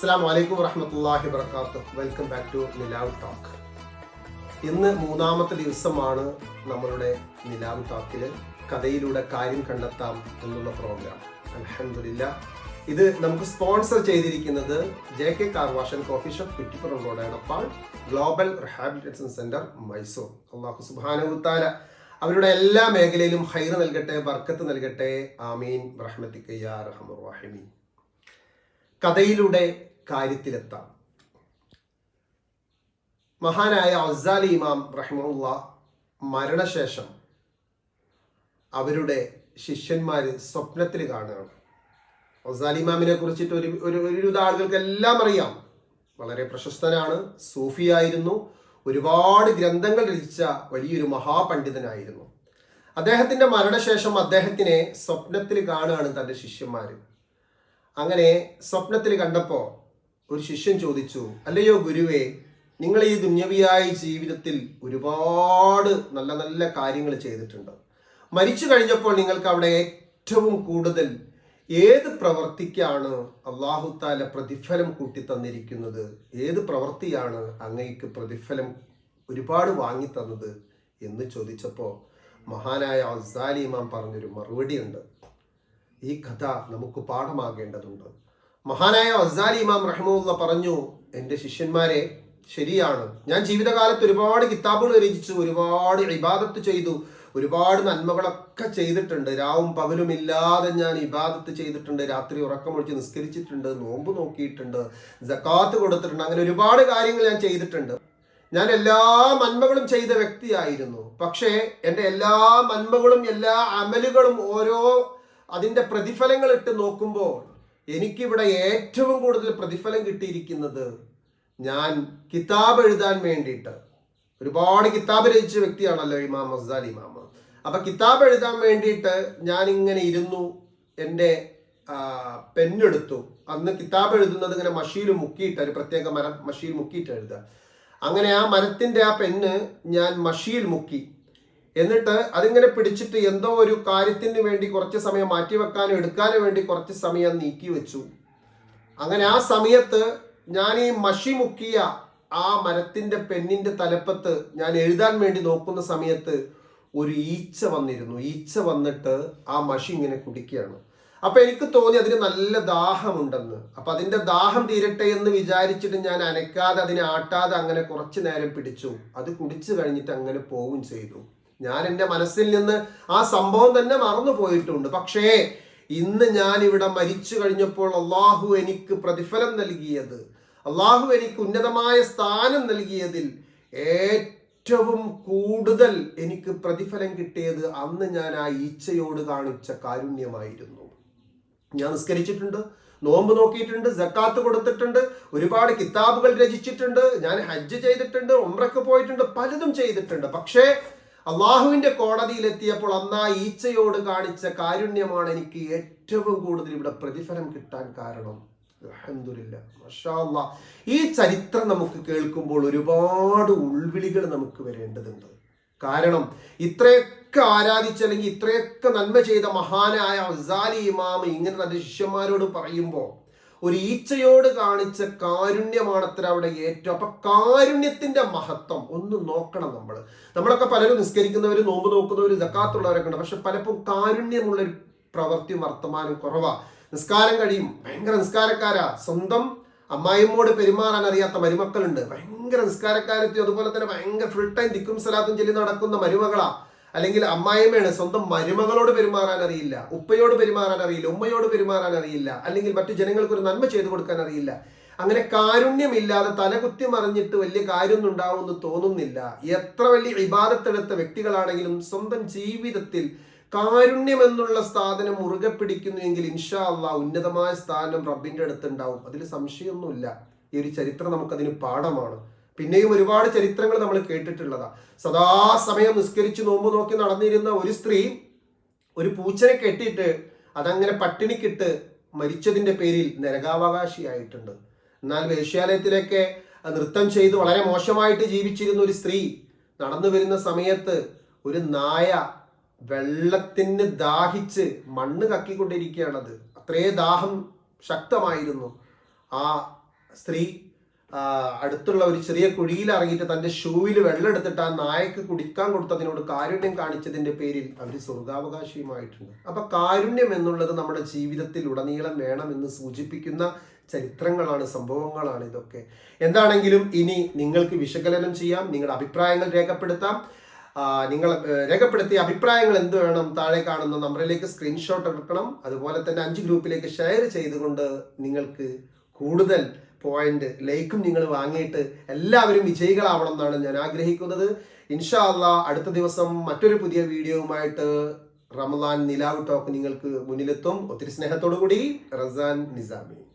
അസ്സാം വലൈക്കും വറഹമത്തല്ലാഹി വർക്കാത്തു welcome back to Nilavu talk ഇന്ന് മൂന്നാമത്തെ ദിവസമാണ് നമ്മളുടെ നിലാവ് ടോക്കിൽ കഥയിലൂടെ കാര്യം കണ്ടെത്താം എന്നുള്ള പ്രോഗ്രാം അലഹമില്ല ഇത് നമുക്ക് സ്പോൺസർ ചെയ്തിരിക്കുന്നത് J K car wash and coffee shop Kuttippuram road Edappal global rehabilitation centre Mysore അള്ളാഹു സുബാനുത്താല അവരുടെ എല്ലാ മേഖലയിലും ഹൈർ നൽകട്ടെ ബർക്കത്ത് നൽകട്ടെ. ആമീൻ. റഹ്മത്തിക്കയ്യ റഹമുർ കഥയിലൂടെ കാര്യത്തിലെത്താം. മഹാനായ അസാലി ഇമാം റഹ്മുള്ള മരണശേഷം അവരുടെ ശിഷ്യന്മാര് സ്വപ്നത്തിൽ കാണുകയാണ്. അസാലി ഇമാമിനെ കുറിച്ചിട്ട് ഒരു ഒരു ഒരുവിധ ആളുകൾക്ക് എല്ലാം അറിയാം. വളരെ പ്രശസ്തനാണ് സൂഫിയായിരുന്നു ഒരുപാട് ഗ്രന്ഥങ്ങൾ രചിച്ച വലിയൊരു മഹാപണ്ഡിതനായിരുന്നു. അദ്ദേഹത്തിന്റെ മരണശേഷം അദ്ദേഹത്തിനെ സ്വപ്നത്തിൽ കാണുകയാണ് തന്റെ ശിഷ്യന്മാര്. അങ്ങനെ സ്വപ്നത്തിൽ കണ്ടപ്പോൾ ഒരു ശിഷ്യൻ ചോദിച്ചു അല്ലയോ ഗുരുവേ നിങ്ങൾ ഈ ദുന്യവിയായ ജീവിതത്തിൽ ഒരുപാട് നല്ല നല്ല കാര്യങ്ങൾ ചെയ്തിട്ടുണ്ട്. മരിച്ചു കഴിഞ്ഞപ്പോൾ നിങ്ങൾക്ക് അവിടെ ഏറ്റവും കൂടുതൽ ഏത് പ്രവർത്തിക്കാണ് അള്ളാഹുത്താല പ്രതിഫലം കൂട്ടി തന്നിരിക്കുന്നത് ഏത് പ്രവൃത്തിയാണ് അങ്ങയ്ക്ക് പ്രതിഫലം ഒരുപാട് വാങ്ങി തന്നത് എന്ന് ചോദിച്ചപ്പോൾ മഹാനായ അസാലി ഇമാം പറഞ്ഞൊരു മറുപടിയുണ്ട്. ഈ കഥ നമുക്ക് പാഠമാകേണ്ടതുണ്ട്. മഹാനായ അസാലി ഇമാം റഹ്മുല്ല പറഞ്ഞു എന്റെ ശിഷ്യന്മാരെ ശരിയാണ്. ഞാൻ ജീവിതകാലത്ത് ഒരുപാട് കിതാബുകൾ രചിച്ചു ഒരുപാട് ഇബാദത്ത് ചെയ്തു ഒരുപാട് നന്മകളൊക്കെ ചെയ്തിട്ടുണ്ട്. രാവും പകലും ഇല്ലാതെ ഞാൻ ഇബാദത്ത് ചെയ്തിട്ടുണ്ട്. രാത്രി ഉറക്കമൊഴിച്ച് നിസ്കരിച്ചിട്ടുണ്ട് നോമ്പ് നോക്കിയിട്ടുണ്ട് ജക്കാത്ത് കൊടുത്തിട്ടുണ്ട്. അങ്ങനെ ഒരുപാട് കാര്യങ്ങൾ ഞാൻ ചെയ്തിട്ടുണ്ട്. ഞാൻ എല്ലാ നന്മകളും ചെയ്ത വ്യക്തിയായിരുന്നു. പക്ഷേ എന്റെ എല്ലാ നന്മകളും എല്ലാ അമലുകളും ഓരോ അതിന്റെ പ്രതിഫലങ്ങൾ ഇട്ട് നോക്കുമ്പോൾ എനിക്കിവിടെ ഏറ്റവും കൂടുതൽ പ്രതിഫലം കിട്ടിയിരിക്കുന്നത് ഞാൻ കിതാബ് എഴുതാൻ വേണ്ടിയിട്ട്. ഒരുപാട് കിതാബ് രചിച്ച വ്യക്തിയാണല്ലോ ഇമാം മസ്ദാൽ ഇമാമ അപ്പൊ കിതാബ് എഴുതാൻ വേണ്ടിയിട്ട് ഞാൻ ഇങ്ങനെ ഇരുന്നു എന്റെ പെന്നെടുത്തു. അന്ന് കിതാബ് എഴുതുന്നത് ഇങ്ങനെ മഷീൽ മുക്കിയിട്ട് ഒരു പ്രത്യേക മരം മഷീൽ മുക്കിയിട്ട് എഴുതുക. അങ്ങനെ ആ മരത്തിന്റെ ആ പെണ്ണ് ഞാൻ മഷീൽ മുക്കി. എന്നിട്ട് അതിങ്ങനെ പിടിച്ചിട്ട് എന്തോ ഒരു കാര്യത്തിന് വേണ്ടി കുറച്ച് സമയം മാറ്റിവെക്കാനും എടുക്കാനും വേണ്ടി കുറച്ച് സമയം നീക്കി വെച്ചു. അങ്ങനെ ആ സമയത്ത് ഞാൻ ഈ മഷി മുക്കിയ ആ മരത്തിന്റെ പെണ്ണിന്റെ തലപ്പത്ത് ഞാൻ എഴുതാൻ വേണ്ടി നോക്കുന്ന സമയത്ത് ഒരു ഈച്ച വന്നിരുന്നു. ഈച്ച വന്നിട്ട് ആ മഷി ഇങ്ങനെ കുടിക്കുകയാണ്. അപ്പൊ എനിക്ക് തോന്നി അതിന് നല്ല ദാഹമുണ്ടെന്ന്. അപ്പൊ അതിന്റെ ദാഹം തീരട്ടെ എന്ന് വിചാരിച്ചിട്ട് ഞാൻ അനക്കാതെ അതിനെ ആട്ടാതെ അങ്ങനെ കുറച്ചു നേരം പിടിച്ചു. അത് കുടിച്ചു കഴിഞ്ഞിട്ട് അങ്ങനെ പോവും ചെയ്തു. ഞാൻ എന്റെ മനസ്സിൽ നിന്ന് ആ സംഭവം തന്നെ മറന്നു പോയിട്ടുണ്ട്. പക്ഷേ ഇന്ന് ഞാൻ ഇവിടെ മരിച്ചു കഴിഞ്ഞപ്പോൾ അള്ളാഹു എനിക്ക് പ്രതിഫലം നൽകിയത്. അള്ളാഹു എനിക്ക് ഉന്നതമായ സ്ഥാനം നൽകിയതിൽ ഏറ്റവും കൂടുതൽ എനിക്ക് പ്രതിഫലം കിട്ടിയത് അന്ന് ഞാൻ ആ ഈച്ചയോട് കാണിച്ച കാരുണ്യമായിരുന്നു. ഞാൻ നിസ്കരിച്ചിട്ടുണ്ട് നോമ്പ് നോക്കിയിട്ടുണ്ട് ജക്കാത്ത് കൊടുത്തിട്ടുണ്ട് ഒരുപാട് കിതാബുകൾ രചിച്ചിട്ടുണ്ട് ഞാൻ ഹജ്ജ് ചെയ്തിട്ടുണ്ട് ഉമ്രക്ക് പോയിട്ടുണ്ട് പലതും ചെയ്തിട്ടുണ്ട്. പക്ഷേ അള്ളാഹുവിന്റെ കോടതിയിൽ എത്തിയപ്പോൾ അന്ന് ഈച്ചയോട് കാണിച്ച കാരുണ്യമാണ് എനിക്ക് ഏറ്റവും കൂടുതൽ ഇവിടെ പ്രതിഫലം കിട്ടാൻ കാരണം. ഈ ചരിത്രം നമുക്ക് കേൾക്കുമ്പോൾ ഒരുപാട് ഉൾവിളികൾ നമുക്ക് വരേണ്ടതുണ്ട്. കാരണം ഇത്രയൊക്കെ ആരാധിച്ച അല്ലെങ്കിൽ ഇത്രയൊക്കെ നന്മ ചെയ്ത മഹാനായ അസാലി ഇമാമ ഇങ്ങനെ തന്റെ ശിഷ്യന്മാരോട് പറയുമ്പോൾ ഒരു ഈച്ചയോട് കാണിച്ച കാരുണ്യമാണ് അത്ര അവിടെ ഏറ്റവും. അപ്പൊ കാരുണ്യത്തിന്റെ മഹത്വം ഒന്ന് നോക്കണം നമ്മൾ നമ്മളൊക്കെ പലരും നിസ്കരിക്കുന്നവർ നോമ്പ് നോക്കുന്നവർ ജക്കാത്തുള്ളവരൊക്കെ ഉണ്ട്. പക്ഷെ പലപ്പോഴും കാരുണ്യമുള്ള ഒരു പ്രവൃത്തി വർത്തമാനം കുറവാ. നിസ്കാരം കഴിയും. ഭയങ്കര നിസ്കാരക്കാരാ. സ്വന്തം അമ്മായിമ്മോട് പെരുമാറാൻ അറിയാത്ത മരുമക്കളുണ്ട്. ഭയങ്കര നിസ്കാരക്കാരത്തി. അതുപോലെ തന്നെ ഭയങ്കര ഫുൾ ടൈം ദിക്കും സലാത്തും ചൊല്ലി നടക്കുന്ന മരുമകളാ. അല്ലെങ്കിൽ അമ്മായിമ്മയാണ് സ്വന്തം മരുമകളോട് പെരുമാറാൻ അറിയില്ല ഉപ്പയോട് പെരുമാറാൻ അറിയില്ല ഉമ്മയോട് പെരുമാറാൻ അറിയില്ല അല്ലെങ്കിൽ മറ്റു ജനങ്ങൾക്ക് ഒരു നന്മ ചെയ്തു കൊടുക്കാൻ അറിയില്ല. അങ്ങനെ കാരുണ്യമില്ലാതെ തലകുത്തി മറിഞ്ഞിട്ട് വലിയ കാര്യമൊന്നും ഉണ്ടാവുമെന്ന് തോന്നുന്നില്ല. എത്ര വലിയ ഇബാദത്തെടുത്ത വ്യക്തികളാണെങ്കിലും സ്വന്തം ജീവിതത്തിൽ കാരുണ്യം എന്നുള്ള സ്ഥാനം മുറുകെ പിടിക്കുന്നു എങ്കിൽ ഇൻഷാ അള്ളാ ഉന്നതമായ സ്ഥാനം റബ്ബിന്റെ അടുത്തുണ്ടാവും. അതിൽ സംശയമൊന്നുമില്ല. ഈ ഒരു ചരിത്രം നമുക്കതിന് പാഠമാണ്. പിന്നെയും ഒരുപാട് ചരിത്രങ്ങൾ നമ്മൾ കേട്ടിട്ടുള്ളതാ. സദാസമയം നിസ്കരിച്ച് നോമ്പ് നോക്കി നടന്നിരുന്ന ഒരു സ്ത്രീ ഒരു പൂച്ചനെ കെട്ടിയിട്ട് അതങ്ങനെ പട്ടിണിക്കിട്ട് മരിച്ചതിന്റെ പേരിൽ നരകാവകാശിയായിട്ടുണ്ട്. എന്നാൽ വേശ്യാലയത്തിലൊക്കെ നൃത്തം ചെയ്ത് വളരെ മോശമായിട്ട് ജീവിച്ചിരുന്ന ഒരു സ്ത്രീ നടന്നു വരുന്ന സമയത്ത് ഒരു നായ വെള്ളത്തിന് ദാഹിച്ച് മണ്ണ് കക്കിക്കൊണ്ടിരിക്കുകയാണത്. അത്രേ ദാഹം ശക്തമായിരുന്നു. ആ സ്ത്രീ അടുത്തുള്ള ഒരു ചെറിയ കുഴിയിൽ ഇറങ്ങിയിട്ട് തന്റെ ഷൂവിൽ വെള്ളം എടുത്തിട്ട് ആ നായക്ക് കുടിക്കാൻ കൊടുത്തതിനോട് കാരുണ്യം കാണിച്ചതിന്റെ പേരിൽ അവർ സ്വർഗാവകാശിയുമായിട്ടുണ്ട്. അപ്പൊ കാരുണ്യം എന്നുള്ളത് നമ്മുടെ ജീവിതത്തിൽ ഉടനീളം വേണമെന്ന് സൂചിപ്പിക്കുന്ന ചരിത്രങ്ങളാണ് സംഭവങ്ങളാണ് ഇതൊക്കെ. എന്താണെങ്കിലും ഇനി നിങ്ങൾക്ക് വിശകലനം ചെയ്യാം നിങ്ങളുടെ അഭിപ്രായങ്ങൾ രേഖപ്പെടുത്താം. നിങ്ങൾ രേഖപ്പെടുത്തിയ അഭിപ്രായങ്ങൾ എന്ത് വേണം താഴെ കാണുന്ന നമ്പറിലേക്ക് സ്ക്രീൻഷോട്ട് എടുക്കണം. അതുപോലെ തന്നെ അഞ്ച് ഗ്രൂപ്പിലേക്ക് ഷെയർ ചെയ്തുകൊണ്ട് നിങ്ങൾക്ക് കൂടുതൽ പോയിന്റ് ലൈക്കും നിങ്ങൾ വാങ്ങിയിട്ട് എല്ലാവരും വിജയികളാവണം എന്നാണ് ഞാൻ ആഗ്രഹിക്കുന്നത്. ഇൻഷാ അള്ളാ അടുത്ത ദിവസം മറ്റൊരു പുതിയ വീഡിയോയുമായിട്ട് റമദാൻ നിലാവ് ടോക്ക് നിങ്ങൾക്ക് മുന്നിലെത്തും. ഒത്തിരി സ്നേഹത്തോടു കൂടി റസാൻ നിസാമി.